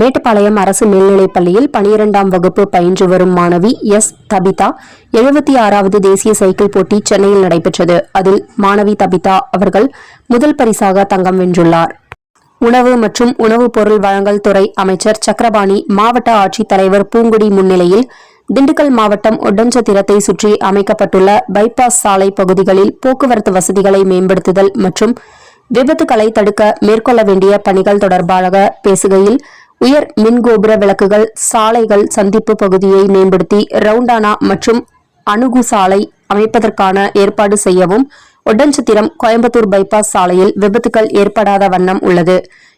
மேட்டுப்பாளையம் அரசு மேல்நிலைப் பள்ளியில் பனிரெண்டாம் வகுப்பு பயின்று வரும் மாணவி எஸ். தபிதா எழுபத்தி ஆறாவது தேசிய சைக்கிள் போட்டி சென்னையில் நடைபெற்றது. அதில் மாணவி தபிதா அவர்கள் முதல் பரிசாக தங்கம் வென்றுள்ளார். உணவு மற்றும் உணவுப் பொருள் வழங்கல் துறை அமைச்சர் சக்கரபாணி மாவட்ட ஆட்சித்தலைவர் பூங்குடி முன்னிலையில் திண்டுக்கல் மாவட்டம் ஒட்டஞ்சத்திரத்தை சுற்றி அமைக்கப்பட்டுள்ள பைபாஸ் சாலை பகுதிகளில் போக்குவரத்து வசதிகளை மேம்படுத்துதல் மற்றும் விபத்துகளை தடுக்க மேற்கொள்ள வேண்டிய பணிகள் தொடர்பாக பேசுகையில் உயர் மின்கோபுர விளக்குகள் சாலைகள் சந்திப்பு பகுதியை மேம்படுத்தி ரவுண்டானா மற்றும் அணுகு சாலை அமைப்பதற்கான ஏற்பாடு செய்யவும் ஒட்டன்சத்திரம் கோயம்புத்தூர் பைபாஸ் சாலையில் விபத்துகள் ஏற்படாத வண்ணம் உள்ளது.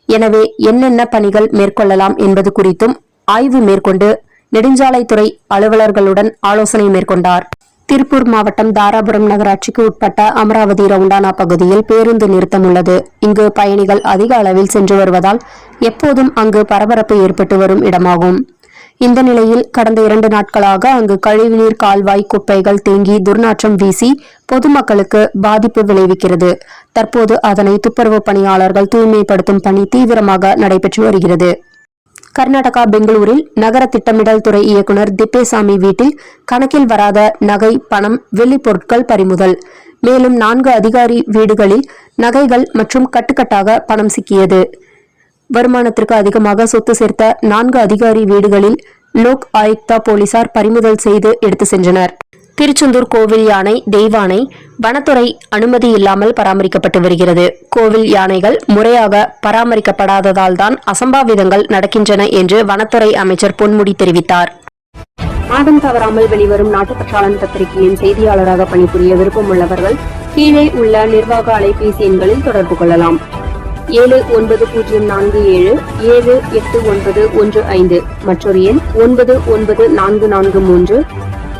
எனவே என்னென்ன பணிகள் மேற்கொள்ளலாம் என்பது குறித்தும் ஆய்வு மேற்கொண்டு நெடுஞ்சாலைத்துறை அலுவலர்களுடன் ஆலோசனை மேற்கொண்டார். திருப்பூர் மாவட்டம் தாராபுரம் நகராட்சிக்கு உட்பட்ட அமராவதி ரவுண்டானா பகுதியில் பேருந்து நிறுத்தம் உள்ளது. இங்கு பயணிகள் அதிக அளவில் சென்று வருவதால் எப்போதும் அங்கு பரபரப்பு ஏற்பட்டு வரும் இடமாகும். இந்த நிலையில் கடந்த இரண்டு நாட்களாக அங்கு கழிவுநீர் கால்வாய் குப்பைகள் தேங்கி துர்நாற்றம் வீசி பொதுமக்களுக்கு பாதிப்பு விளைவிக்கிறது. தற்போது அதனை துப்புரவு பணியாளர்கள் தூய்மைப்படுத்தும் பணி தீவிரமாக நடைபெற்று வருகிறது. கர்நாடகா பெங்களூரில் நகர திட்டமிடல் துறை இயக்குநர் திப்பேசாமி வீட்டில் கணக்கில் வராத நகை பணம் வெள்ளிப் பொருட்கள் பறிமுதல். மேலும் நான்கு அதிகாரி வீடுகளில் நகைகள் மற்றும் கட்டுக்கட்டாக பணம் சிக்கியது. வருமானத்திற்கு அதிகமாக சொத்து சேர்த்த நான்கு அதிகாரி வீடுகளில் லோக் ஆயுக்தா போலீசார் பறிமுதல் செய்து எடுத்து சென்றனர். திருச்செந்தூர் கோவில் யானை தெய்வானை வனத்துறை அனுமதி இல்லாமல் பராமரிக்கப்பட்டு வருகிறது. கோவில் யானைகள் முறையாக பராமரிக்கப்படாததால் தான் அசம்பாவிதங்கள் நடக்கின்றன என்று வனத்துறை அமைச்சர் பொன்முடி தெரிவித்தார். மாதம் தவறாமல் வெளிவரும் நாட்டுப்பற்றாளன் பத்திரிகையின் செய்தியாளராக பணிபுரிய விருப்பம் உள்ளவர்கள் கீழே உள்ள நிர்வாக அலைபேசி எண்களில் தொடர்பு கொள்ளலாம். ஏழு ஒன்பது பூஜ்ஜியம் நான்கு ஏழு ஏழு எட்டு ஒன்பது ஒன்று ஐந்து மற்றொரு எண் ஒன்பது ஒன்பது நான்கு நான்கு மூன்று